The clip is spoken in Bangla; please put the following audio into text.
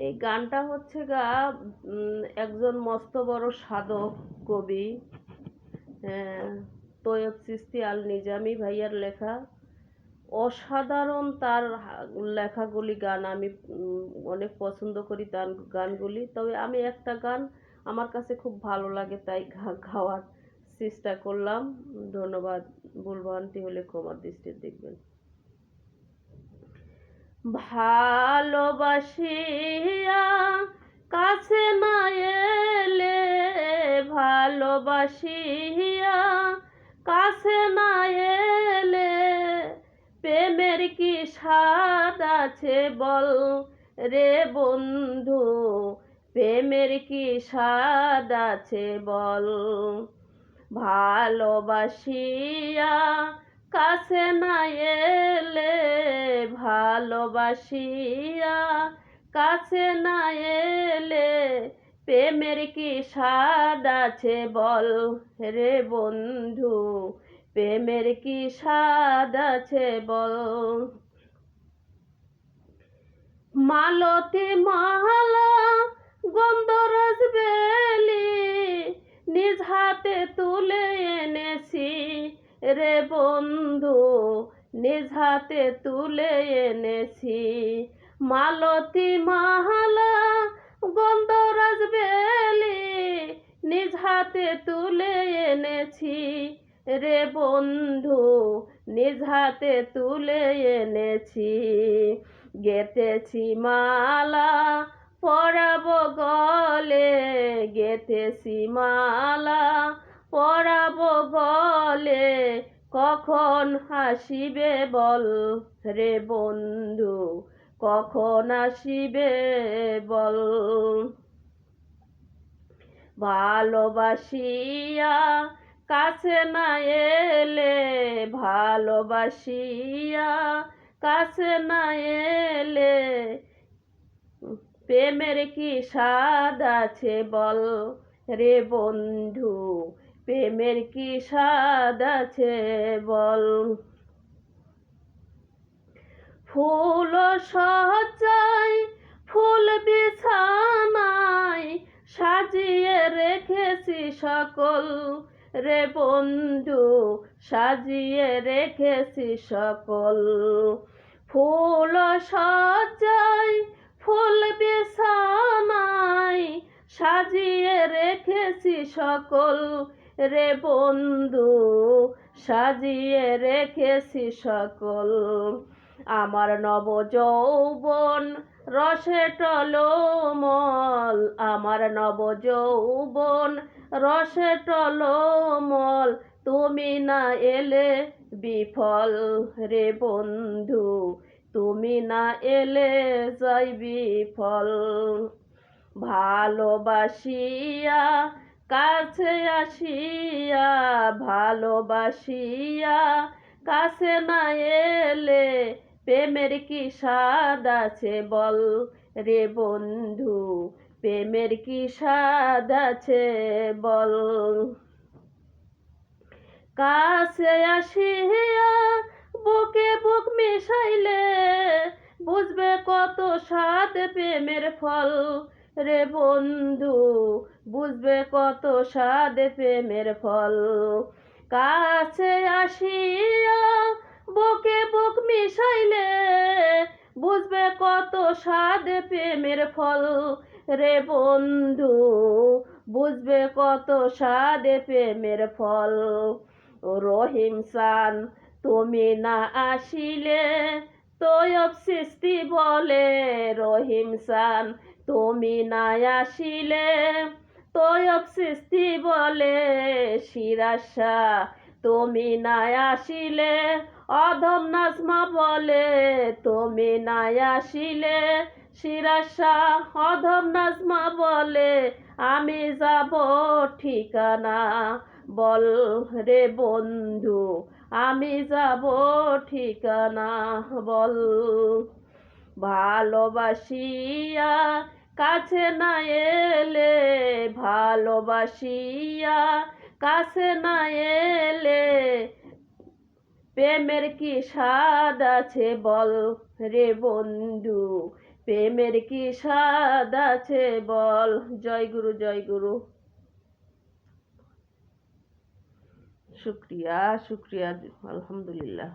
এই গানটা হচ্ছে গা একজন মস্ত বড় সাধক কবি আহ, তৈয়ব চিস্তি আল নিজামি ভাইয়ার লেখা। অসাধারণ তার লেখাগুলি গান আমি অনেক পছন্দ করি তার গানগুলি। তবে আমি একটা গান আমার কাছে খুব ভালো লাগে তাই গাওয়ার চেষ্টা করলাম। ধন্যবাদ ভুলভ্রান্তি হলে ক্ষমার দৃষ্টি দেখবেন। ভালোবাসিয়া কাছে না এলে ভালোবাসিয়া কাছে না এলে প্রেমের কি স্বাদ আছে বল রে বন্ধু? প্রেমের কি স্বাদ আছে বল? ভালোবাসিয়া কাছে না এলে ভালোবাসিয়া। কাছে না এলে প্রেমের কি স্বাদ আছে বল রে বন্ধু? প্রেমের কি স্বাদ আছে বল? মালতী মালা গন্ধরাজ বেলি নিজ হাতে তুলে রে বন্ধু নিজ হাতে তুলে এনেছি। মালতী মাহালা, গন্ধরাজ বেলি নিজ হাতে তুলে এনেছি। রে বন্ধু নিজ হাতে তুলে এনেছি। গেতেছি মালা, পরাব গলে গেতেছি মালা পরাব গলে কখন হাসিবে বল রে বন্ধু? কখন আসিবে বল? ভালোবাসিয়া কাছে না এলে, ভালোবাসিয়া কাছে না এলে প্রেমের কি স্বাদ আছে বল রে বন্ধু? প্রেমের কি স্বাদ আছে বল? ফুল সজ্জায়, ফুল বিছানায় সাজিয়ে রেখেছি সকল। রে বন্ধু, সাজিয়ে রেখেছি সকল। ফুল সজ্জায়, ফুল বিছানায় সাজিয়ে রেখেছি সকল। রে বন্ধু, সাজিয়ে রেখেছি সকল। আমার নব যৌবন রসে টলমল, আমার নব যৌবন রসে টলমল, তুমি না এলে বিফল রে বন্ধু, তুমি না এলে যাই বিফল। ভালোবাসিয়া কাছে আসিয়া ভালোবাসিয়া, কাছে না এলে প্রেমের কি স্বাদ আছে বল রে বন্ধু? প্রেমের কি স্বাদ আছে বল? কাছে আসিয়া বুকে বুক মিশাইলে বুঝবে কত স্বাদ প্রেমের ফল। রে বন্ধু, বুঝবে কত স্বাদ প্রেমের ফল। কাছে আসিয়া বকে বুক মিশাইলে, বুঝবে কত স্বাদ প্রেমের ফল। রে বন্ধু, বুঝবে কত স্বাদ প্রেমের ফল। রহিম সান, তুমি না আসিলে তৈব সৃষ্টি বলে রহিম সান। তুমি না আসিলে তৈব সৃষ্টি বলে শিরাশা তুমি না আসিলে, অধম নাজমা বলে তুমি না আসিলে শিরাশা অধম নাজমা বলে আমি যাব ঠিকানা। বল রে বন্ধু, আমি যাব ঠিকানা। বল, ভালোবাসিয়া কাছে না এলে ভালোবাসিয়া, কাছে না এলে প্রেমের কি স্বাদ আছে বল রে বন্ধু? প্রেমের কি স্বাদ আছে বল? জয় গুরু জয় গুরু। শুক্রিয়া শুক্রিয়া, আলহামদুলিল্লাহ।